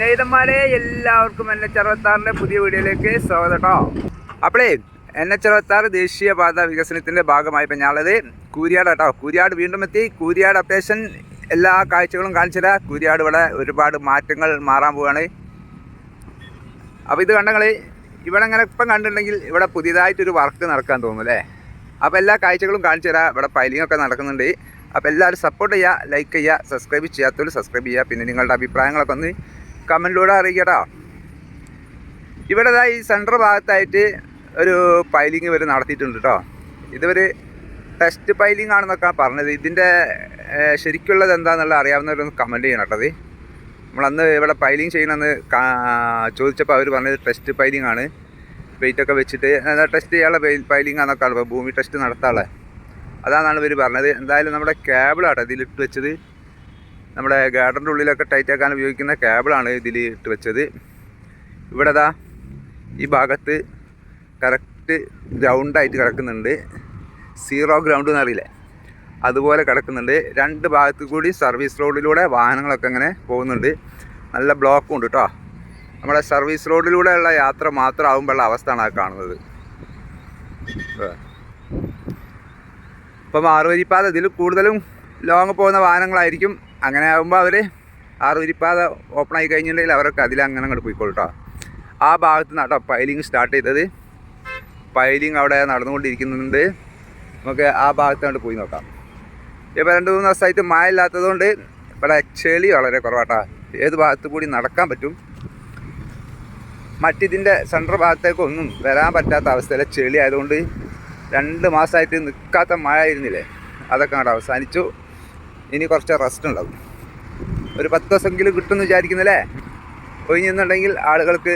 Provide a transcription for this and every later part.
സ്നേഹിതന്മാരെ എല്ലാവർക്കും N H അറുപത്താറിന്റെ പുതിയ വീഡിയോയിലേക്ക് സ്വാഗതം കേട്ടോ. അപ്പോഴേ എൻ എച്ച് അറുപത്താറ് ദേശീയപാത വികസനത്തിന്റെ ഭാഗമായി ഇപ്പം ഞാനുള്ളത് കൂരിയാട് കേട്ടോ. കൂരിയാട് വീണ്ടും എത്തി. കൂരിയാട് അപ്ഡേഷൻ എല്ലാ കാഴ്ചകളും കാണിച്ചില്ല. കൂരിയാട് ഇവിടെ ഒരുപാട് മാറ്റങ്ങൾ മാറാൻ പോവുകയാണ് അപ്പോൾ ഇത് കണ്ടങ്ങൾ ഇവിടെ അങ്ങനെ ഇപ്പം കണ്ടിട്ടുണ്ടെങ്കിൽ ഇവിടെ പുതിയതായിട്ടൊരു വർക്ക് നടക്കാൻ തോന്നുന്നു അല്ലേ? അപ്പോൾ എല്ലാ കാഴ്ചകളും കാണിച്ചു തരാം. ഇവിടെ ഒക്കെ നടക്കുന്നുണ്ട്. അപ്പോൾ എല്ലാവരും സപ്പോർട്ട് ചെയ്യുക ലൈക്ക് ചെയ്യുക സബ്സ്ക്രൈബ് ചെയ്യാത്തവർ സബ്സ്ക്രൈബ് ചെയ്യുക. പിന്നെ നിങ്ങളുടെ അഭിപ്രായങ്ങളൊക്കെ ഒന്ന് കമന്റിലൂടെ അറിയിക്കട്ടോ. ഇവിടെ ഈ സെന്റർ ഭാഗത്തായിട്ട് ഒരു പൈലിങ് ഇവർ നടത്തിയിട്ടുണ്ട് കേട്ടോ ഇതൊരു ടെസ്റ്റ് പൈലിംഗ് ആണെന്നൊക്കെ പറഞ്ഞത്. ഇതിന്റെ ശരിക്കുള്ളത് എന്താണെന്നുള്ള അറിയാവുന്നവരൊന്ന് കമന്റ് ചെയ്യണം കേട്ടോ അത്. നമ്മളന്ന് ഇവിടെ പൈലിംഗ് ചെയ്യണമെന്ന് ചോദിച്ചപ്പോൾ അവർ പറഞ്ഞത് ടെസ്റ്റ് പൈലിംഗ് ആണ്. വെയിറ്റ് ഒക്കെ വെച്ചിട്ട് ടെസ്റ്റ് ചെയ്യാനുള്ള പൈലിംഗ് ആണെന്നൊക്കെ ഭൂമി ടെസ്റ്റ് നടത്താനുള്ളത്. അതാണെന്നാണ് ഇവർ പറഞ്ഞത്. എന്തായാലും നമ്മുടെ കേബിളാട്ടോ ഇതിലിട്ട് വെച്ചത്. നമ്മുടെ ഗാർഡന്റെ ഉള്ളിലൊക്കെ ടൈറ്റ് ആക്കാൻ ഉപയോഗിക്കുന്ന കേബിളാണ് ഇതിൽ ഇട്ട് വെച്ചത്. ഇവിടെ ദാ ഈ ഭാഗത്ത് കറക്റ്റ് ഗ്രൗണ്ടായിട്ട് കിടക്കുന്നുണ്ട്. സീറോ ഗ്രൗണ്ട് എന്നറിയില്ലേ അതുപോലെ കിടക്കുന്നുണ്ട്. രണ്ട് ഭാഗത്ത് കൂടി സർവീസ് റോഡിലൂടെ വാഹനങ്ങളൊക്കെ അങ്ങനെ പോകുന്നുണ്ട്. നല്ല ബ്ലോക്കും ഉണ്ട് കേട്ടോ നമ്മുടെ സർവീസ് റോഡിലൂടെയുള്ള യാത്ര മാത്രം ആകുമ്പോഴുള്ള അവസ്ഥയാണ് ആ കാണുന്നത്. ഇപ്പം ആറുവരിപ്പാത ഇതിൽ കൂടുതലും ലോങ് പോകുന്ന വാഹനങ്ങളായിരിക്കും. അങ്ങനെ ആകുമ്പോൾ അവർ ആറുവരിപ്പാത ഓപ്പൺ ആയി കഴിഞ്ഞിട്ടുണ്ടെങ്കിൽ അവരൊക്കെ അതിലങ്ങനെ അങ്ങോട്ട് പോയിക്കോളൂ കേട്ടോ ആ ഭാഗത്ത് നിന്നാട്ടോ പൈലിങ് സ്റ്റാർട്ട് ചെയ്തത്. പൈലിങ് അവിടെ നടന്നുകൊണ്ടിരിക്കുന്നുണ്ട്. നമുക്ക് ആ ഭാഗത്ത് അങ്ങോട്ട് പോയി നോക്കാം. ഇപ്പോൾ രണ്ട് മൂന്ന് ദിവസമായിട്ട് മഴ ഇല്ലാത്തതുകൊണ്ട് ഇവിടെ ചെളി വളരെ കുറവാട്ടാ. ഏത് ഭാഗത്ത് കൂടി നടക്കാൻ പറ്റും? മറ്റിതിന്റെ സെൻട്രൽ ഭാഗത്തേക്കൊന്നും വരാൻ പറ്റാത്ത അവസ്ഥയിലെ ചെളി ആയതുകൊണ്ട് രണ്ട് മാസമായിട്ട് നിൽക്കാത്ത മഴ ആയിരുന്നില്ലേ? അതൊക്കെ അങ്ങോട്ട് അവസാനിച്ചു. ഇനി കുറച്ച് റെസ്റ്റ് ഉണ്ടാവും. ഒരു പത്ത് ദിവസമെങ്കിലും കിട്ടുമെന്ന് വിചാരിക്കുന്നില്ലേ? ഒഴിഞ്ഞെന്നുണ്ടെങ്കിൽ ആളുകൾക്ക്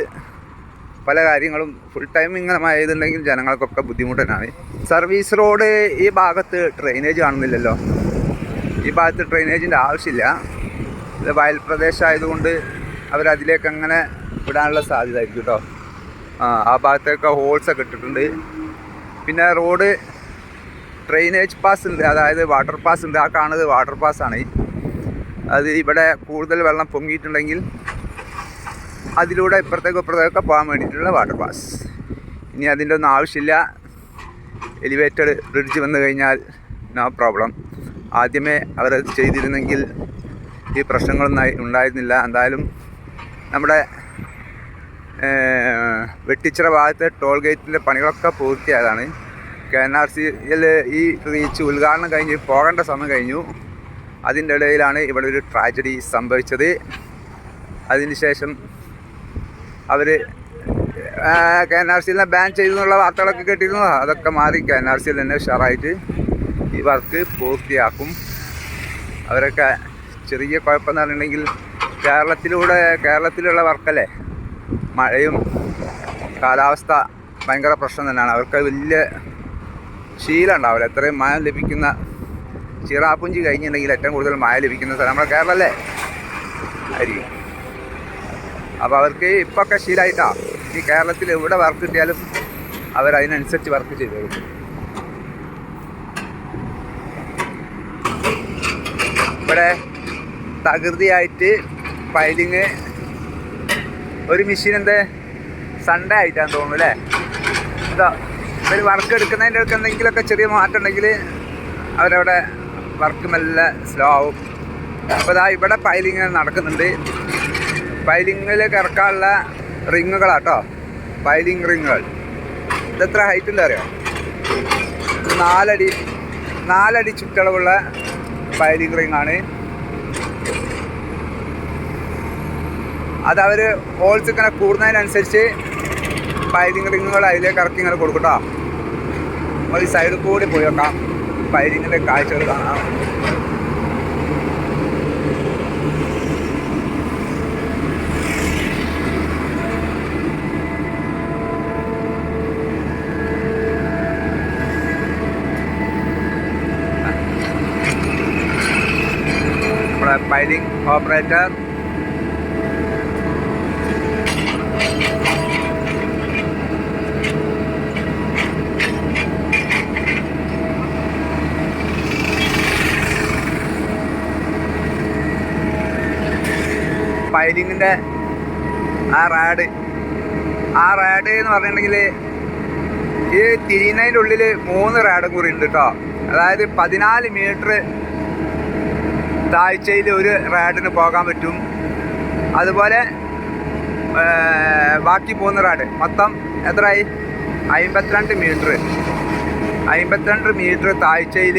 പല കാര്യങ്ങളും ഫുൾ ടൈം ഇങ്ങനെ ആയതുണ്ടെങ്കിൽ ജനങ്ങൾക്കൊക്കെ ബുദ്ധിമുട്ട് തന്നെയാണ് സർവീസ് റോഡ് ഈ ഭാഗത്ത് ഡ്രെയിനേജ് കാണുന്നില്ലല്ലോ. ഈ ഭാഗത്ത് ഡ്രെയിനേജിന്റെ ആവശ്യമില്ല. ഇത് വയൽ പ്രദേശമായതുകൊണ്ട് അവരതിലേക്ക് അങ്ങനെ വിടാനുള്ള സാധ്യത ആയിരിക്കും കേട്ടോ ആ ഭാഗത്തൊക്കെ ഹോൾസൊക്കെ ഇട്ടിട്ടുണ്ട്. പിന്നെ റോഡ് ഡ്രെയിനേജ് പാസ് ഉണ്ട്. അതായത് വാട്ടർ പാസ് ഉണ്ട്. ആ കാണുന്നത് വാട്ടർ പാസ്സാണ് അത് ഇവിടെ കൂടുതൽ വെള്ളം പൊങ്ങിയിട്ടുണ്ടെങ്കിൽ അതിലൂടെ ഇപ്പുറത്തേക്ക് ഇപ്പുറത്തേക്കൊക്കെ പോകാൻ വേണ്ടിയിട്ടുള്ള വാട്ടർ പാസ് ഇനി അതിന്റെ ഒന്നും ആവശ്യമില്ല. എലിവേറ്റഡ് ബ്രിഡ്ജ് വന്നു കഴിഞ്ഞാൽ നോ പ്രോബ്ലം ആദ്യമേ അവർ ചെയ്തിരുന്നെങ്കിൽ ഈ പ്രശ്നങ്ങളൊന്നും ഉണ്ടായിരുന്നില്ല. എന്തായാലും നമ്മുടെ വെട്ടിച്ചിറ ഭാഗത്തെ ടോൾ ഗേറ്റിന്റെ പണികളൊക്കെ പൂർത്തിയായതാണ്. കെ എൻ ആർ സിയിൽ ഈ റീച്ച് ഉദ്ഘാടനം കഴിഞ്ഞ് പോകേണ്ട സമയം കഴിഞ്ഞു. അതിന്റെ ഇടയിലാണ് ഇവിടെ ഒരു ട്രാജഡി സംഭവിച്ചത്. അതിനുശേഷം അവർ കെ എൻ ആർ സിയിലെ ബാൻ ചെയ്തു എന്നുള്ള വാർത്തകളൊക്കെ കേട്ടിരുന്നു? അതൊക്കെ മാറി കെ എൻ ആർ സിയിൽ തന്നെ ഉഷാറായിട്ട് ഈ വർക്ക് പൂർത്തിയാക്കും. അവരൊക്കെ ചെറിയ കുഴപ്പമെന്ന് പറഞ്ഞിട്ടുണ്ടെങ്കിൽ കേരളത്തിലൂടെ കേരളത്തിലുള്ള വർക്കല്ലേ? മഴയും കാലാവസ്ഥ ഭയങ്കര പ്രശ്നം തന്നെയാണ്. അവർക്ക് വലിയ ശീലം ഉണ്ടാവില്ല എത്രയും മഴ ലഭിക്കുന്ന ചിറാപ്പുഞ്ചി കഴിഞ്ഞിട്ടുണ്ടെങ്കിൽ ഏറ്റവും കൂടുതൽ മഴ ലഭിക്കുന്ന സ്ഥലം നമ്മുടെ കേരളമല്ലേ? ആയിരിക്കും. അപ്പോൾ അവർക്ക് ഇപ്പൊക്കെ ശീലമായിട്ടാണ് ഈ കേരളത്തിൽ എവിടെ വർക്ക് കിട്ടിയാലും അവരതിനനുസരിച്ച് വർക്ക് ചെയ്തു ഇവിടെ തകൃതിയായിട്ട് പൈലിങ് ഒരു മെഷീൻ എന്താ? സൺഡേ ആയിട്ടാന്ന് തോന്നുന്നു അല്ലേ? എന്താ ഇവർ വർക്ക് എടുക്കുന്നതിന്റെ ഒക്കെ എന്തെങ്കിലുമൊക്കെ ചെറിയ മാറ്റം ഉണ്ടെങ്കിൽ അവരവിടെ വർക്ക് മെല്ലെ സ്ലോ ആവും. അപ്പോൾ ഇതാ ഇവിടെ പൈലിങ് നടക്കുന്നുണ്ട്. പൈലിങ്ങിലേക്ക് ഇറക്കാനുള്ള റിങ്ങുകളാട്ടോ പൈലിങ് റിങ്ങുകൾ ഇതെത്ര ഹൈറ്റ് ഉണ്ട് അറിയോ? നാലടി നാലടി ചുറ്റളവുള്ള പൈലിങ് റിങ് ആണ്. അതവർ ഹോൾസ് ഇങ്ങനെ കൂടുന്നതിനനുസരിച്ച് പൈലിംഗ് റിങ്ങുകൾ അതിലേക്ക് ഇറക്കി ഇങ്ങനെ കൊടുക്കട്ടോ. നമ്മൾ ഈ സൈഡിൽ കൂടി പോയി വെക്കാം പൈലിങ്ങിന്റെ കാഴ്ചകൾ കാണാം. പൈലിംഗ് ഓപ്പറേറ്റർ പൈലിങ്ങിന്റെ ആ റാഡ്. ആ റാഡ് എന്ന് പറഞ്ഞിട്ടുണ്ടെങ്കിൽ ഈ തിരിയുന്നതിന്റെ ഉള്ളിൽ മൂന്ന് റാഡും കൂടി ഉണ്ട് കേട്ടോ. അതായത് പതിനാല് മീറ്റർ താഴ്ചയിൽ ഒരു റാഡിന് പോകാൻ പറ്റും. അതുപോലെ ബാക്കി മൂന്ന് റാഡ്. മൊത്തം എത്രയായി? അമ്പത്തിരണ്ട് മീറ്റർ. അമ്പത്തിരണ്ട് മീറ്റർ താഴ്ചയിൽ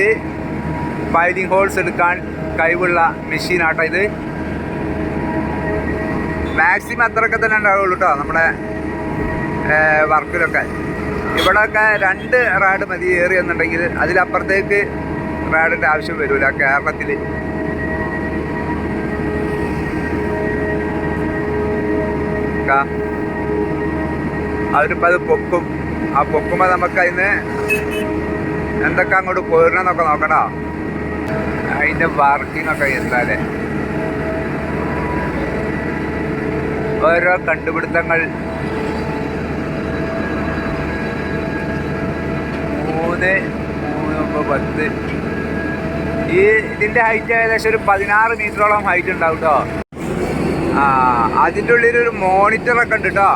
പൈലിംഗ് ഹോൾസ് എടുക്കാൻ കഴിവുള്ള മെഷീനാട്ടോ ഇത്. മാക്സിമം അത്രയൊക്കെ തന്നെ ഉണ്ടാവുള്ളൂ കേട്ടോ നമ്മുടെ വർക്കിലൊക്കെ. ഇവിടെയൊക്കെ രണ്ട് റാഡ് മതി ഏറി എന്നുണ്ടെങ്കിൽ അതിലപ്പുറത്തേക്ക് റാഡിന്റെ ആവശ്യം വരില്ല കേരളത്തിൽ അവരിപ്പോൾ അത് പൊക്കും. ആ പൊക്കുമ്പോൾ നമുക്ക് അതിന് എന്തൊക്കെ അങ്ങോട്ട് പോരണമെന്നൊക്കെ നോക്കണോ? അതിന്റെ വർക്കിങ്ങൊക്കെ ഒക്കെ ഓരോ കണ്ടുപിടുത്തങ്ങൾ. മൂന്ന് മൂന്ന് പത്ത്. ഈ ഇതിന്റെ ഹൈറ്റ് ഏകദേശം ഒരു പതിനാറ് മീറ്ററോളം ഹൈറ്റ് ഉണ്ടാവും കേട്ടോ ആ അതിന്റെ ഉള്ളിൽ ഒരു മോണിറ്ററൊക്കെ ഉണ്ട് കേട്ടോ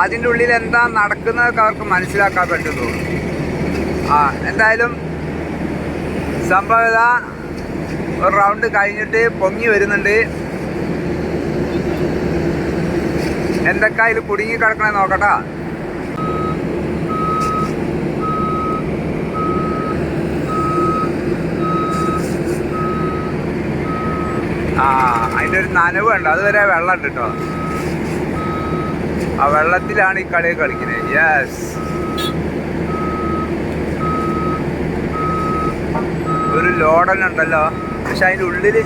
അതിന്റെ ഉള്ളിൽ എന്താ നടക്കുന്നതൊക്കെ അവർക്ക് മനസ്സിലാക്കാൻ പറ്റുന്നു ആ എന്തായാലും സംഭവത ഒരു റൗണ്ട് കഴിഞ്ഞിട്ട് പൊങ്ങി വരുന്നുണ്ട്. എന്തൊക്കെ അതിൽ കുടുങ്ങി കിടക്കണേ നോക്കട്ടാ. ആ അതിന്റെ ഒരു നനവ് ഉണ്ട് അതുവരെ വെള്ളം ഉണ്ട് കേട്ടോ ആ വെള്ളത്തിലാണ് ഈ കളി കളിക്കുന്നത് യെസ് ഒരു ലോഡൻ ഉണ്ടല്ലോ. പക്ഷെ അതിന്റെ ഉള്ളിൽ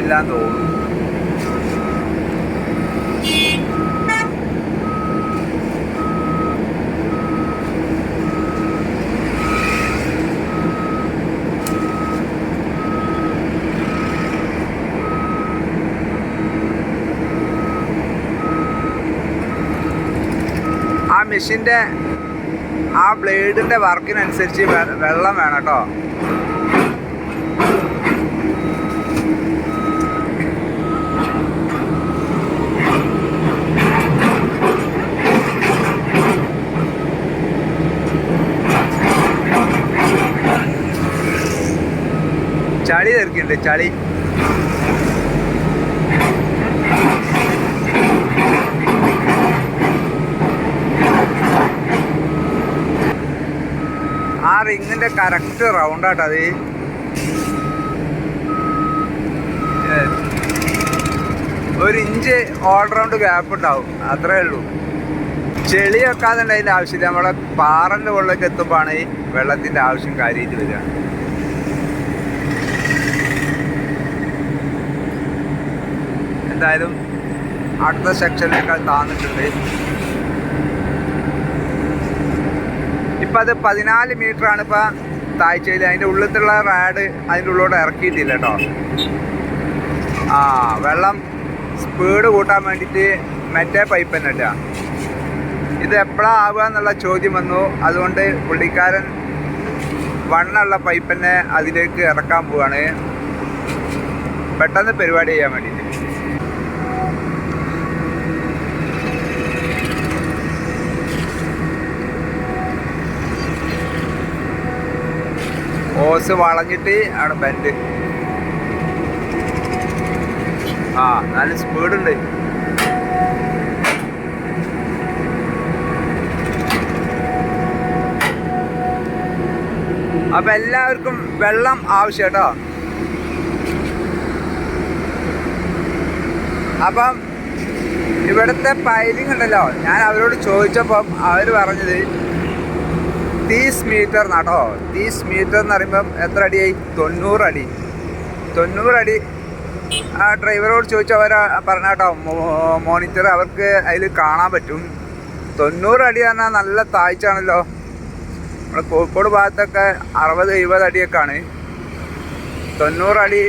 ഇല്ലാന്ന് തോന്നുന്നു ആ മെഷീന്റെ ആ ബ്ലേഡിന്റെ വർക്കിനനുസരിച്ച് വെള്ളം വേണം കേട്ടോ. ചളി തെറിക്കുന്നുണ്ട് ചളി. റിങ്ങിന്റെ കറക്റ്റ് റൗണ്ട് ആട്ടോ അത്. ഒരു ഇഞ്ച് ഓൾറൗണ്ട് ഗ്യാപ്പ് ഉണ്ടാവും അത്രേ ഉള്ളൂ. ചെളി വെക്കാതെ അതിന്റെ ആവശ്യമില്ല നമ്മളെ പാറന്റെ ഉള്ളിലേക്ക് എത്തുമ്പോഴാണ് ഈ വെള്ളത്തിന്റെ ആവശ്യം കാര്യമായിട്ട് വരിക. എന്തായാലും അടുത്ത സെക്ഷനിലേക്കാൾ താന്നിട്ടുണ്ട്. ഇപ്പം അത് പതിനാല് മീറ്റർ ആണ് ഇപ്പം താഴ്ചയിൽ. അതിന്റെ ഉള്ളിലുള്ള റാഡ് അതിന്റെ ഉള്ളിലോട്ട് ഇറക്കിയിട്ടില്ല കേട്ടോ. ആ വെള്ളം സ്പീഡ് കൂട്ടാൻ വേണ്ടിയിട്ട് മറ്റേ പൈപ്പ് തന്നെ ഇടുക. ഇത് എപ്പോഴാണ് ആവുക എന്നുള്ള ചോദ്യം വന്നു. അതുകൊണ്ട് പുള്ളിക്കാരൻ വണ്ണുള്ള പൈപ്പ് തന്നെ അതിലേക്ക് ഇറക്കാൻ പോവാണ്. പെട്ടെന്ന് പരിപാടി ചെയ്യാൻ വേണ്ടിയിട്ട് ഓസ് വളഞ്ഞിട്ട് ആണ് ബെൻഡ് ആ നല്ല സ്പീഡ് ഉണ്ട്. അപ്പൊ എല്ലാവർക്കും വെള്ളം ആവശ്യം കേട്ടോ. അപ്പം ഇവിടുത്തെ പൈലിംഗ് ഉണ്ടല്ലോ. ഞാൻ അവരോട് ചോദിച്ചപ്പം അവർ പറഞ്ഞത് തീസ് മീറ്റർ എന്നാട്ടോ തീസ് മീറ്റർ എന്ന് പറയുമ്പം എത്ര അടിയായി? തൊണ്ണൂറടി തൊണ്ണൂറടി ആ ഡ്രൈവറോട് ചോദിച്ചാൽ അവർ പറഞ്ഞാട്ടോ മോണിറ്റർ അവർക്ക് അതിൽ കാണാൻ പറ്റും. തൊണ്ണൂറടി പറഞ്ഞാൽ നല്ല താഴ്ചയാണല്ലോ. നമ്മുടെ കോഴിക്കോട് ഭാഗത്തൊക്കെ അറുപത് എഴുപത് അടിയൊക്കെ ആണ് തൊണ്ണൂറടി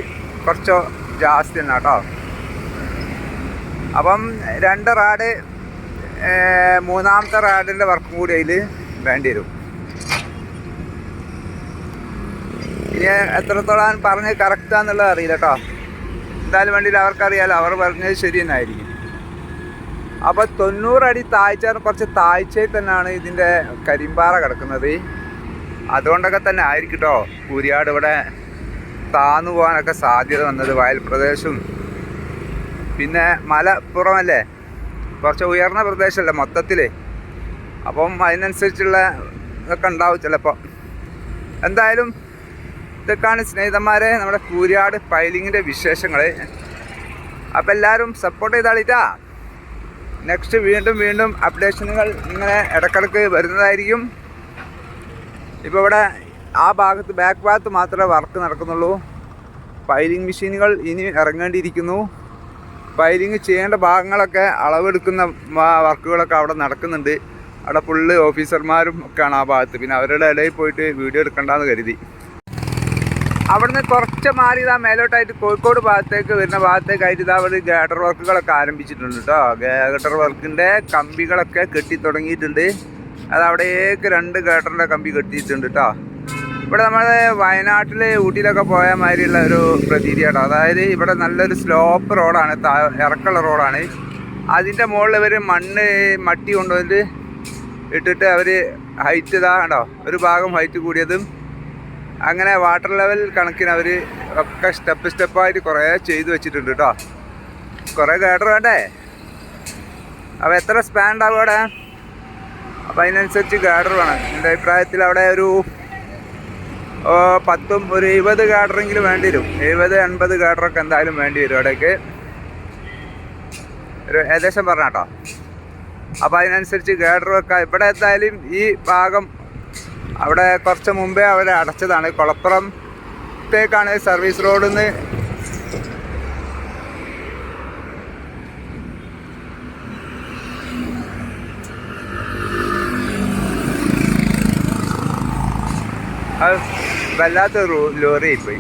കുറച്ചോ ജാസ്തി തന്നെ കേട്ടോ. അപ്പം രണ്ട് റാഡ് മൂന്നാമത്തെ റാഡിന്റെ വർക്കും കൂടി അതിൽ വേണ്ടി വരും ഇനി എത്രത്തോളം പറഞ്ഞ് കറക്റ്റാന്നുള്ളത് അറിയില്ല കേട്ടോ. എന്തായാലും വേണ്ടിയിട്ട് അവർക്കറിയാലോ അവർ പറഞ്ഞത് ശരി തന്നെയായിരിക്കും. അപ്പോൾ തൊണ്ണൂറടി താഴ്ച കുറച്ച് താഴ്ചയിൽ തന്നെയാണ് ഇതിന്റെ കരിമ്പാറ കിടക്കുന്നത്. അതുകൊണ്ടൊക്കെ തന്നെ ആയിരിക്കും കേട്ടോ കൂരിയാട് ഇവിടെ താന്നു പോകാനൊക്കെ സാധ്യത വന്നത് വയൽ പ്രദേശവും പിന്നെ മലപ്പുറമല്ലേ കുറച്ച് ഉയർന്ന പ്രദേശമല്ലേ മൊത്തത്തിൽ അപ്പം അതിനനുസരിച്ചുള്ള ഇതൊക്കെ ഉണ്ടാവും ചിലപ്പോൾ എന്തായാലും ഇതൊക്കെയാണ് സ്നേഹിതന്മാരെ നമ്മുടെ കൂരിയാട് പൈലിങ്ങിന്റെ വിശേഷങ്ങൾ അപ്പോൾ എല്ലാവരും സപ്പോർട്ട് ചെയ്താളിട്ടാ നെക്സ്റ്റ് വീണ്ടും വീണ്ടും അപ്ഡേഷനുകൾ ഇങ്ങനെ ഇടക്കിടക്ക് വരുന്നതായിരിക്കും. ഇപ്പോൾ ഇവിടെ ആ ഭാഗത്ത് ബാക്ക് ഭാഗത്ത് മാത്രമേ വർക്ക് നടക്കുന്നുള്ളൂ. പൈലിംഗ് മെഷീനുകൾ ഇനി ഇറങ്ങേണ്ടിയിരിക്കുന്നു. പൈലിംഗ് ചെയ്യേണ്ട ഭാഗങ്ങളൊക്കെ അളവെടുക്കുന്ന വർക്കുകളൊക്കെ അവിടെ നടക്കുന്നുണ്ട്. അവിടെ ഫുള്ള് ഓഫീസർമാരും ഒക്കെയാണ് ആ ഭാഗത്ത്. പിന്നെ അവരുടെ ഇടയിൽ പോയിട്ട് വീഡിയോ എടുക്കണ്ടെന്ന് കരുതി. അവിടുന്ന് കുറച്ച് മാറി ഇതാ മേലോട്ടായിട്ട് കോഴിക്കോട് ഭാഗത്തേക്ക് വരുന്ന ഭാഗത്തേക്കായിട്ട് ഇതാ അവിടെ ഗേഡർ വർക്കുകളൊക്കെ ആരംഭിച്ചിട്ടുണ്ട് കേട്ടോ ഗേഡർ വർക്കിന്റെ കമ്പികളൊക്കെ കെട്ടി തുടങ്ങിയിട്ടുണ്ട് അത് അവിടേക്ക് രണ്ട് ഗേഡറിന്റെ കമ്പി കെട്ടിയിട്ടുണ്ട് കേട്ടോ ഇവിടെ നമ്മൾ വയനാട്ടിൽ ഊട്ടിയിലൊക്കെ പോയ മാതിരിയുള്ള ഒരു പ്രതീതി കേട്ടോ അതായത് ഇവിടെ നല്ലൊരു സ്ലോപ്പ് റോഡാണ് ഇറക്കുള്ള റോഡാണ് അതിന്റെ മുകളിൽ ഇവർ മണ്ണ് മട്ടി കൊണ്ടുവന്നിട്ട് ഇട്ടിട്ട് അവർ ഹൈറ്റ് ഇതാ കണ്ടോ ഒരു ഭാഗം ഹൈറ്റ് കൂടിയതും അങ്ങനെ വാട്ടർ ലെവൽ കണക്കിന് അവർ ഒക്കെ സ്റ്റെപ്പ് സ്റ്റെപ്പായിട്ട് കുറേ ചെയ്തു വെച്ചിട്ടുണ്ട് കേട്ടോ കുറേ ഗേഡർ വേണ്ടേ? അപ്പോൾ എത്ര സ്പാൻ ഉണ്ടാവും അവിടെ? അപ്പം അതിനനുസരിച്ച് ഗാഡർ വേണം. എന്റെ അഭിപ്രായത്തിൽ അവിടെ ഒരു പത്തും ഒരു എഴുപത് ഗാഡറെങ്കിലും വേണ്ടി വരും. എഴുപത് എൺപത് ഗാഡറൊക്കെ എന്തായാലും വേണ്ടി വരും അവിടേക്ക്. ഒരു ഏകദേശം പറഞ്ഞാട്ടോ അപ്പോൾ അതിനനുസരിച്ച് ഗാഡർ വെക്കാം ഇവിടെ എന്തായാലും ഈ ഭാഗം അവിടെ കുറച്ച് മുമ്പേ അവിടെ അടച്ചതാണ്. കുളപ്പുറത്തേക്കാണ് സർവീസ് റോഡിൽ നിന്ന് അത് വല്ലാത്തൊരു ലോറി പോയി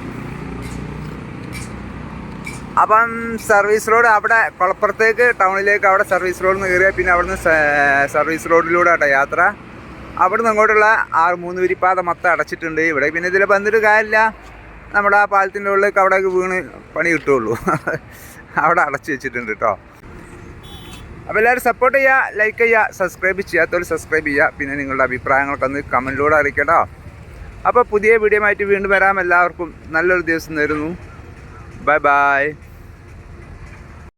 അപ്പം സർവീസ് റോഡ് അവിടെ കുളപ്പുറത്തേക്ക് ടൗണിലേക്ക് അവിടെ സർവീസ് റോഡിൽ നിന്ന് കയറിയാൽ പിന്നെ അവിടുന്ന് സർവീസ് റോഡിലൂടെ ആട്ടോ യാത്ര. അവിടെ നിന്ന് അങ്ങോട്ടുള്ള ആ മൂന്ന് വിരിപ്പാത മൊത്തം അടച്ചിട്ടുണ്ട്. ഇവിടെ പിന്നെ ഇതിൽ വന്നിട്ട് കാര്യമില്ല. നമ്മുടെ ആ പാലത്തിന്റെ ഉള്ളിലേക്ക് അവിടെ വീണ് പണി കിട്ടുള്ളൂ അവിടെ അടച്ചു വെച്ചിട്ടുണ്ട് കേട്ടോ അപ്പോൾ എല്ലാവരും സപ്പോർട്ട് ചെയ്യുക ലൈക്ക് ചെയ്യുക സബ്സ്ക്രൈബ് ചെയ്യാത്തവർ സബ്സ്ക്രൈബ് ചെയ്യുക. പിന്നെ നിങ്ങളുടെ അഭിപ്രായങ്ങളൊക്കെ ഒന്ന് കമന്റിലൂടെ അറിയിക്കട്ടോ അപ്പോൾ പുതിയ വീഡിയോ ആയിട്ട് വീണ്ടും വരാം. എല്ലാവർക്കും നല്ലൊരു ദിവസം തരുന്നു ബൈ ബൈ